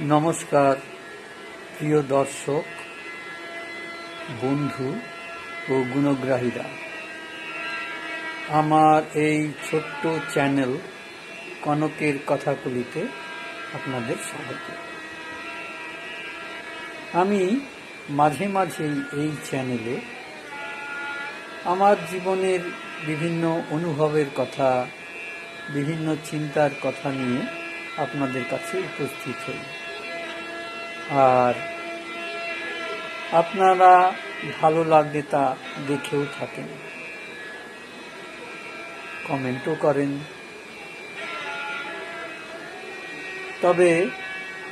নমস্কার, প্রিয় দর্শক, বন্ধু ও গুণগ্রাহীরা। আমার এই ছোট্ট চ্যানেল কনকের কথাগুলিতে আপনাদের স্বাগত। আমি মাঝে মাঝেই এই চ্যানেলে আমার জীবনের বিভিন্ন অনুভবের কথা, বিভিন্ন চিন্তার কথা নিয়ে আপনাদের কাছে উপস্থিত হই। আর আপনারা ভালো লাগলে তা দেখেও থাকেন। কমেন্টও করেন। তবে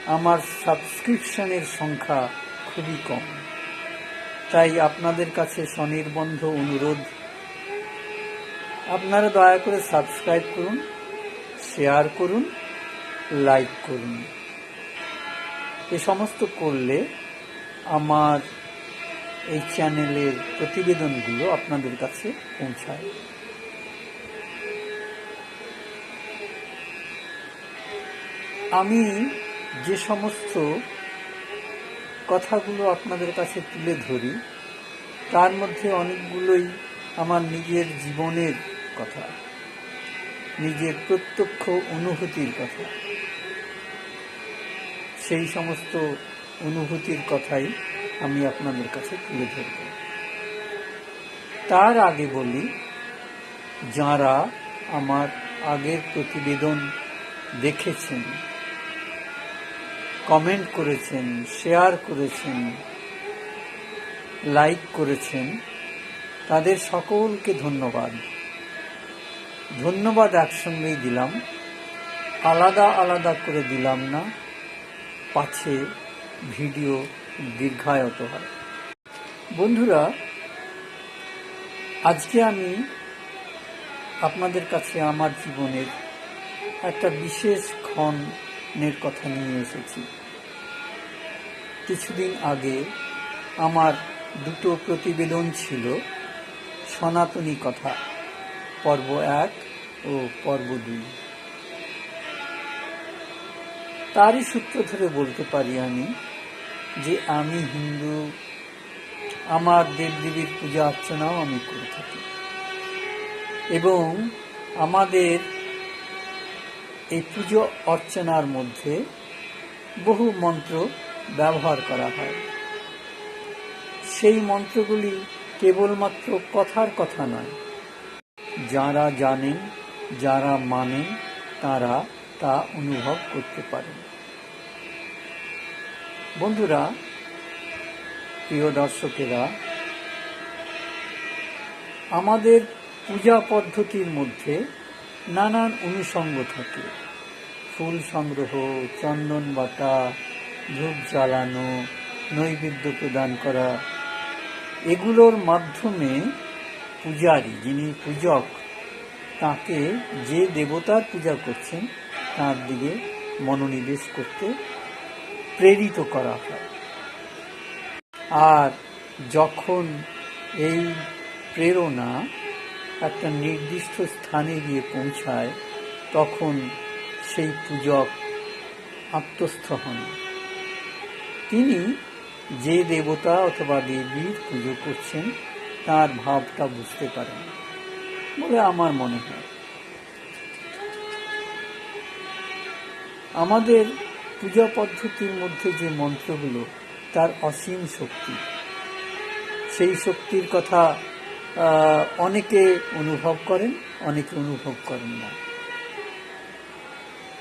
আমার সাবস্ক্রিপশনের সংখ্যা খুবই কম। তাই আপনাদের কাছে স্বনির্বন্ধ অনুরোধ। আপনারা দয়া করে সাবস্ক্রাইব করুন, শেয়ার করুন, লাইক করুন। এ সমস্ত করলে আমার এই চ্যানেলের প্রতিবেদনগুলো আপনাদের কাছে পৌঁছায়। আমি যে সমস্ত কথাগুলো আপনাদের কাছে তুলে ধরি, তার মধ্যে অনেকগুলোই আমার নিজের জীবনের কথা, নিজের প্রত্যক্ষ অনুভূতির কথা। সেই সমস্ত অনুভূতির কথাই আমি আপনাদের কাছে তুলে ধরব। তার আগে বলি, যাঁরা আমার আগের প্রতিবেদন দেখেছেন, কমেন্ট করেছেন, শেয়ার করেছেন, লাইক করেছেন, তাদের সকলকে ধন্যবাদ। ধন্যবাদ একসঙ্গেই দিলাম, আলাদা আলাদা করে দিলাম না। পাছে ভিডিও দীর্ঘায়ত হয়। বন্ধুরা, আজকে আমি আপনাদের কাছে আমার জীবনের একটা বিশেষ ক্ষণের কথা নিয়ে এসেছি। কিছুদিন আগে আমার দুটো প্রতিবেদন ছিল সনাতনী কথা, পর্ব এক ও পর্ব দুই। তারই সূত্র ধরে বলতে পারি আমি যে আমি হিন্দু, আমার দেবদেবীর পূজা অর্চনাও আমি করে থাকি। এবং আমাদের এই পুজো অর্চনার মধ্যে বহু মন্ত্র ব্যবহার করা হয়। সেই মন্ত্রগুলি কেবলমাত্র কথার কথা নয়। যারা জানেন, যারা মানেন, তারা তা অনুভব করতে পারেন। বন্ধুরা, প্রিয় দর্শকেরা, আমাদের পূজা পদ্ধতির মধ্যে নানান অনুষঙ্গ থাকে। ফুল সংগ্রহ, চন্দন বাটা, ধূপ জ্বালানো, নৈবেদ্য প্রদান করা, এগুলোর মাধ্যমে পূজারী, যিনি পূজক, তাকে যে দেবতার পূজা করছেন তার দিকে মনোনিবেশ করতে প্রেরিত করা হয়। আর যখন এই প্রেরণা একটা নির্দিষ্ট স্থানে গিয়ে পৌঁছায়, তখন সেই পূজক আত্মস্থ হন। তিনি যে দেবতা অথবা দেবীর পুজো করছেন, তার ভাবটা বুঝতে পারেন বলে আমার মনে হয়। আমাদের পূজা পদ্ধতির মধ্যে যে মন্ত্রগুলো তার অসীম শক্তি। সেই শক্তির কথা অনেকে অনুভব করেন, অনেকে অনুভব করেন না।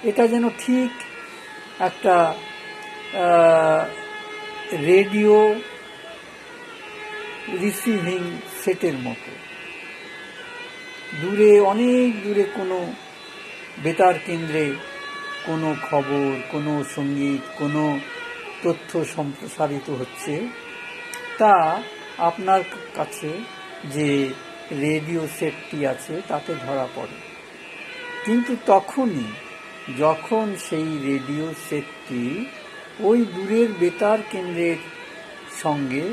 এটা যেন ঠিক একটা রেডিও রিসিভিং সেটের মতো। দূরে, অনেক দূরে কোনো বেতার কেন্দ্রে কোনো খবর, কোনো সংগীত, কোনো তথ্য সম্প্রসারিত হচ্ছে তা আপনার কাছে যে রেডিও সেটটি আছে তাতে ধরা পড়ে। কিন্তু তখনই যখন সেই রেডিও সেটটি ওই দূরের বেতার কেন্দ্রের সঙ্গে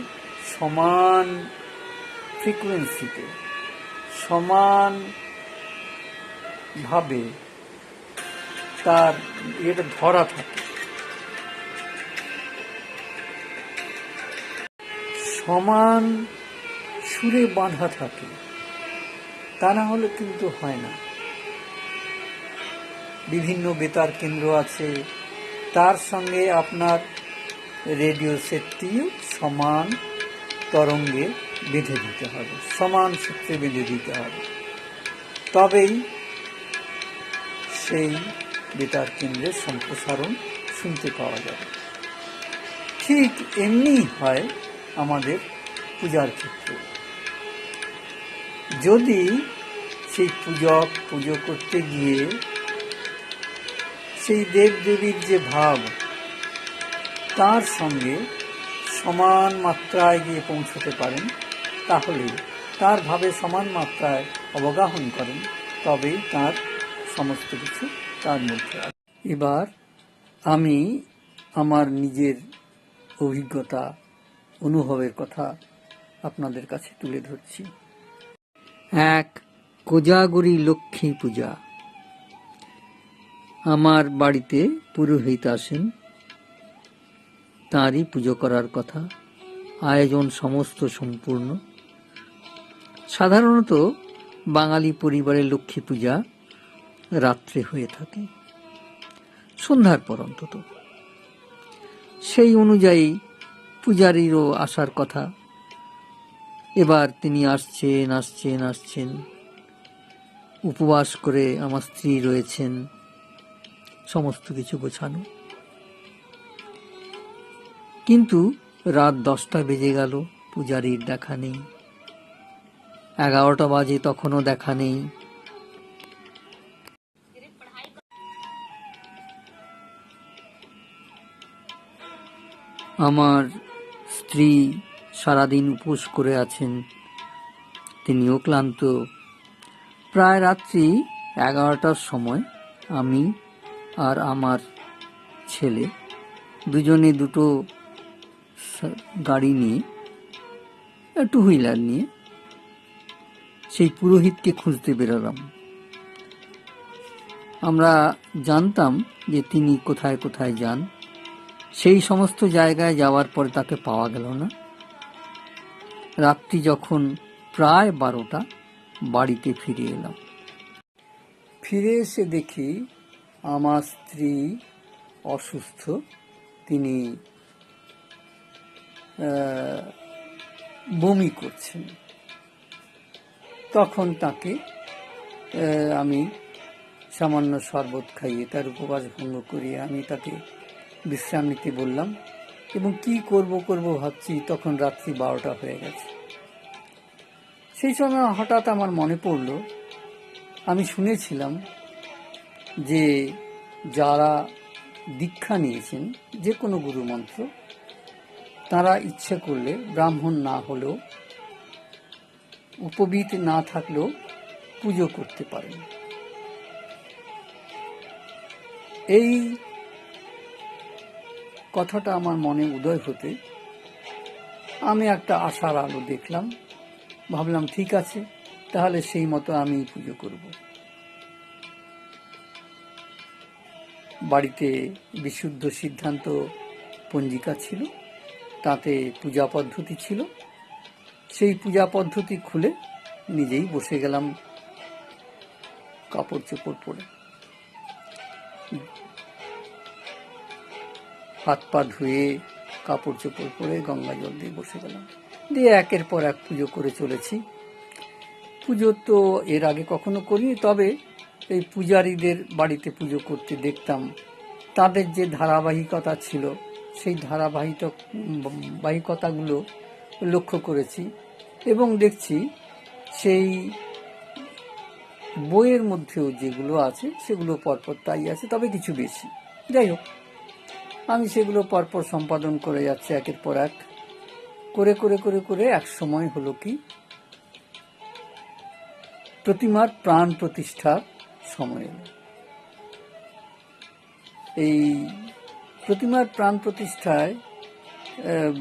সমান ফ্রিকুয়েন্সিতে সমানভাবে তার ইয়েটা ধরা থাকে। সমান সুরে বাঁধা থাকে, তা না হলে কিন্তু হয় না। বিভিন্ন বেতার কেন্দ্র আছে, তার সঙ্গে আপনার রেডিও সেটটিও সমান তরঙ্গে বেঁধে দিতে হবে, সমান সূত্রে বেঁধে দিতে হবে। তবেই সেই বেতার কেন্দ্রের সম্প্রসারণ শুনতে পাওয়া যাবে ঠিক এমনি হয় আমাদের পূজার ক্ষেত্রে। যদি সেই পূজক পুজো করতে গিয়ে সেই দেব দেবীর যে ভাব, তার সঙ্গে সমান মাত্রায় গিয়ে পৌঁছতে পারেন, তাহলে তার ভাবে সমান মাত্রায় অবগাহন করেন, তবেই তার সমস্ত কিছু তার মধ্যে। এবার আমি আমার নিজের অভিজ্ঞতা, অনুভবের কথা আপনাদের কাছে তুলে ধরছি। এক কোজাগরি লক্ষ্মী পূজা। আমার বাড়িতে পুরোহিত আসেন। তাঁরই পুজো করার কথা। আয়োজন সমস্ত সম্পূর্ণ। সাধারণত বাঙালি পরিবারের লক্ষ্মী পূজা রাত্রে হয়ে থাকে। সন্ধ্যার পর অন্তত। সেই অনুযায়ী পূজারীরও আসার কথা। এবার তিনি আসছেন আসছেন আসছেন। উপবাস করে আমার স্ত্রী রয়েছেন। সমস্ত কিছু গোছানো। কিন্তু রাত দশটা বেজে গেল, পূজারীর দেখা নেই। এগারোটা বাজে তখনও দেখা নেই। আমার স্ত্রী সারাদিন উপোস করে আছেন। তিনিও ক্লান্ত। প্রায় রাত্রি এগারোটার সময় আমি আর আমার ছেলে দুজনে দুটো গাড়ি নিয়ে টু হুইলার নিয়ে সেই পুরোহিতকে খুঁজতে বেরোলাম। আমরা জানতাম যে তিনি কোথায় কোথায় যান। সেই সমস্ত জায়গায় যাওয়ার পরে তাকে পাওয়া গেল না। রাত্রি যখন প্রায় বারোটা, বাড়িতে ফিরে এলাম। ফিরে এসে দেখি আমার স্ত্রী অসুস্থ। তিনি বমি করছেন। তখন তাকে আমি সামান্য শরবত খাইয়ে তার উপবাস ভঙ্গ করিয়ে আমি তাকে বিশ্রাম নিতে বললাম, এবং কি করব করব ভাবছি তখন রাত্রি বারোটা হয়ে গেছে। সেই সময় হঠাৎ আমার মনে পড়ল, আমি শুনেছিলাম যে যারা দীক্ষা নিয়েছেন, যে কোনো গুরু মন্ত্র তারা ইচ্ছে করলে ব্রাহ্মণ না হলেও উপবিত না থাকলেও পুজো করতে পারেন। এই কথাটা আমার মনে উদয় হতে আমি একটা আশার আলো দেখলাম। ভাবলাম, ঠিক আছে, তাহলে সেই মতো আমি পুজো করব। বাড়িতে বিশুদ্ধ সিদ্ধান্ত পঞ্জিকা ছিল, তাতে পূজা পদ্ধতি ছিল। সেই পূজা পদ্ধতি খুলে নিজেই বসে গেলাম কাপড় চোপড় পরে। হাত পা ধুয়ে কাপড় চোপড় পরে গঙ্গা জল দিয়ে বসে গেলাম। দিয়ে একের পর এক পুজো করে চলেছি। পুজো তো এর আগে কখনো করিনি, তবে এই পূজারীদের বাড়িতে পুজো করতে দেখতাম। তাদের যে ধারাবাহিকতা ছিল, সেই ধারাবাহিক বাহিকতাগুলো লক্ষ্য করেছি এবং দেখছি সেই বইয়ের মধ্যেও যেগুলো আছে, সেগুলো পরপর তাই আছে, তবে কিছু বেশি। যাই হোক আমি সেগুলো পরপর সম্পাদন করে যাচ্ছি একের পর এক। করে করে করে করে এক সময় হলো কি? প্রতিমার প্রাণ প্রতিষ্ঠার সময় এই প্রতিমার প্রাণ প্রতিষ্ঠায়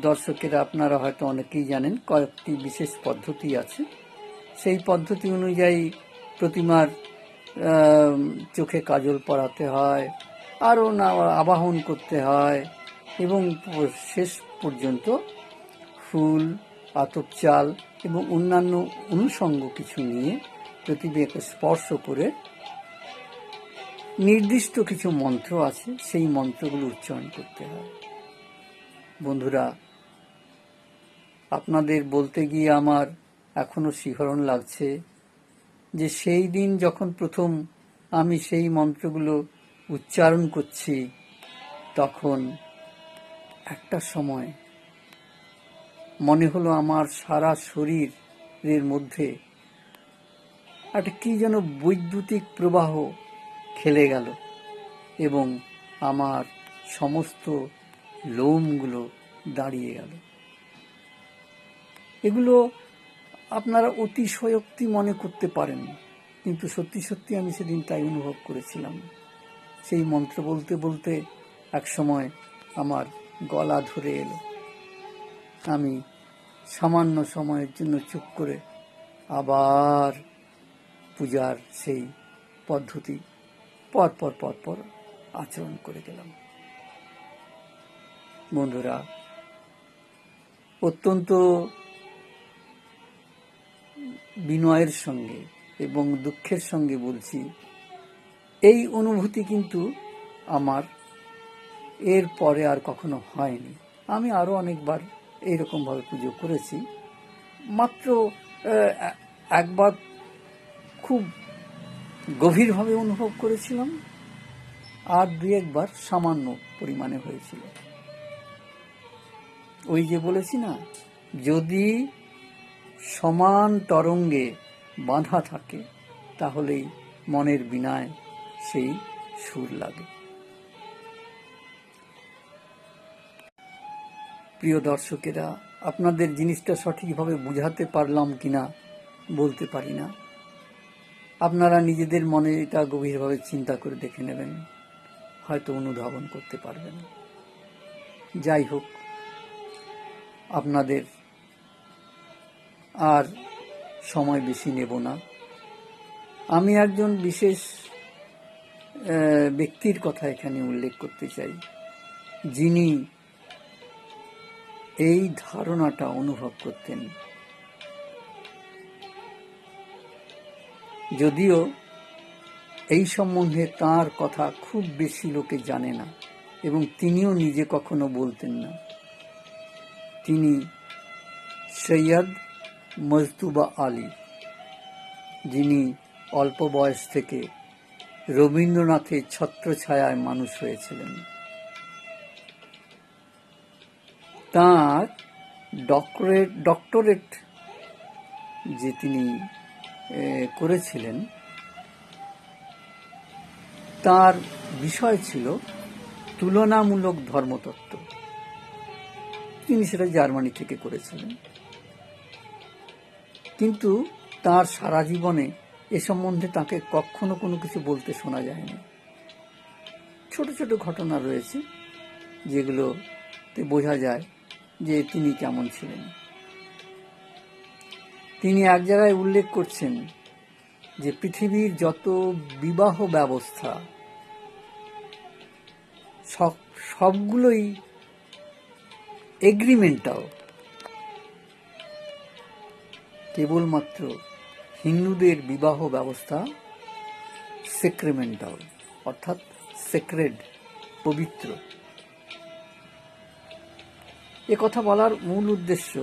দর্শকেরা আপনারা হয়তো অনেকেই জানেন, কয়েকটি বিশেষ পদ্ধতি আছে। সেই পদ্ধতি অনুযায়ী প্রতিমার চোখে কাজল পরাতে হয় আরও না আবাহন করতে হয় এবং শেষ পর্যন্ত ফুল আতপ চাল এবং অন্যান্য অনুষঙ্গ কিছু নিয়ে প্রতিমাকে স্পর্শ করে নির্দিষ্ট কিছু মন্ত্র আছে, সেই মন্ত্রগুলো উচ্চারণ করতে হয়। বন্ধুরা, আপনাদের বলতে গিয়ে আমার এখনও শিহরণ লাগছে যে সেই দিন যখন প্রথম আমি সেই মন্ত্রগুলো উচ্চারণ করছি তখন একটা সময় মনে হলো আমার সারা শরীরের মধ্যে একটা কি যেন বৈদ্যুতিক প্রবাহ খেলে গেল এবং আমার সমস্ত লোমগুলো দাঁড়িয়ে গেল। এগুলো আপনারা অতিশয়োক্তি মনে করতে পারেন, কিন্তু সত্যি সত্যি আমি সেদিন তাই অনুভব করেছিলাম। সেই মন্ত্র বলতে বলতে এক সময় আমার গলা ধরে এলো। আমি সামান্য সময়ের জন্য চুপ করে আবার পূজার সেই পদ্ধতি পরপর পর পর পর আচরণ করে গেলাম। বন্ধুরা, অত্যন্ত বিনয়ের সঙ্গে এবং দুঃখের সঙ্গে বলছি এই অনুভূতি কিন্তু আমার এর পরে আর কখনো হয়নি। আমি আরও অনেকবার এইরকমভাবে পুজো করেছি। মাত্র একবার খুব গভীরভাবে অনুভব করেছিলাম, আর দুই একবার সামান্য পরিমাণে হয়েছিল। ওই যে বলেছি না, যদি সমান তরঙ্গে বাঁধা থাকে, তাহলেই মনের বিনায় সেই সুর লাগে। প্রিয় দর্শকেরা, আপনাদের জিনিসটা সঠিকভাবে বুঝাতে পারলাম কিনা বলতে পারি না। আপনারা নিজেদের মনে এটা গভীরভাবে চিন্তা করে দেখে নেবেন, হয়তো অনুধাবন করতে পারবেন। যাই হোক, আপনাদের আর সময় বেশি নেব না। আমি একজন বিশেষ ব্যক্তির কথা এখানে উল্লেখ করতে চাই। যিনি এই ধারণাটা অনুভব করতেন। যদিও এই সম্বন্ধে তার কথা খুব বেশি লোকে জানে না এবং তিনিও নিজে কখনো বলতেন না। তিনি সৈয়দ মজতুবা আলী, যিনি অল্প বয়স থেকে রবীন্দ্রনাথের ছত্রছায়ায় মানুষ হয়েছিলেন। তার ডক্টরেট ডক্টরেট যে তিনি করেছিলেন, তার বিষয় ছিল তুলনামূলক ধর্মতত্ত্ব। তিনি সেটা জার্মানি থেকে করেছিলেন। কিন্তু তার সারা জীবনে এ সম্বন্ধে তাকে কখনো কোনো কিছু বলতে শোনা যায়নি। ছোট ছোট ঘটনা রয়েছে যেগুলোতে বোঝা যায় যে তিনি কেমন ছিলেন। তিনি এক জায়গায় উল্লেখ করছেন যে পৃথিবীর যত বিবাহ ব্যবস্থা, সব- সবগুলোই এগ্রিমেন্টাল কেবলমাত্র হিন্দুদের বিবাহ ব্যবস্থা সেক্রেমেন্টাল, অর্থাৎ সেক্রেড, পবিত্র। এ কথা বলার মূল উদ্দেশ্য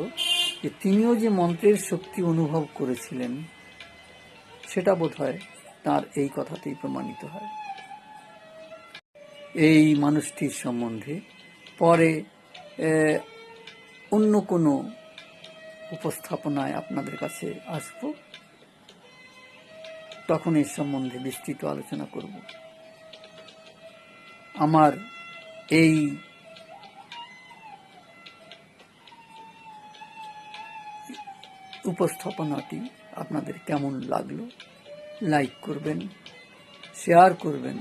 যে তিনিও যে মন্ত্রের শক্তি অনুভব করেছিলেন, সেটা বোধ হয় তার এই কথাতেই প্রমাণিত হয়। এই মানুষটির সম্বন্ধে পরে অন্য কোনো উপস্থাপনায় আপনাদের কাছে আসব। তখন এর সম্বন্ধে বিস্তৃত আলোচনা করব। আমার এই উপস্থাপনাটি আপনাদের কেমন লাগল, লাইক করবেন, শেয়ার করবেন,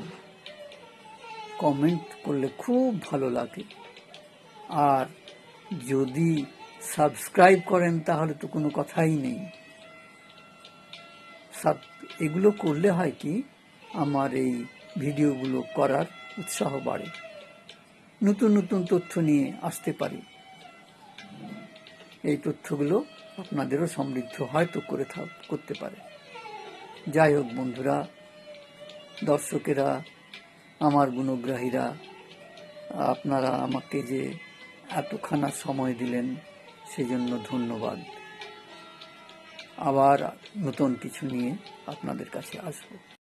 কমেন্ট করলে খুব ভালো লাগে। আর যদি সাবস্ক্রাইব করেন তাহলে তো কোনো কথাই নেই। সাব এগুলো করলে হয় কি, আমার এই ভিডিওগুলো করার উৎসাহ বাড়ে। নতুন নতুন তথ্য নিয়ে আসতে পারি। এই তথ্যগুলো আপনাদেরও সমৃদ্ধ হয়তো করে করতে পারে। যাই হোক বন্ধুরা, দর্শকেরা, আমার গুণগ্রাহীরা, আপনারা আমাকে যে এতখানা সময় দিলেন, সেজন্য ধন্যবাদ। আবার নতুন কিছু নিয়ে আপনাদের কাছে আসব।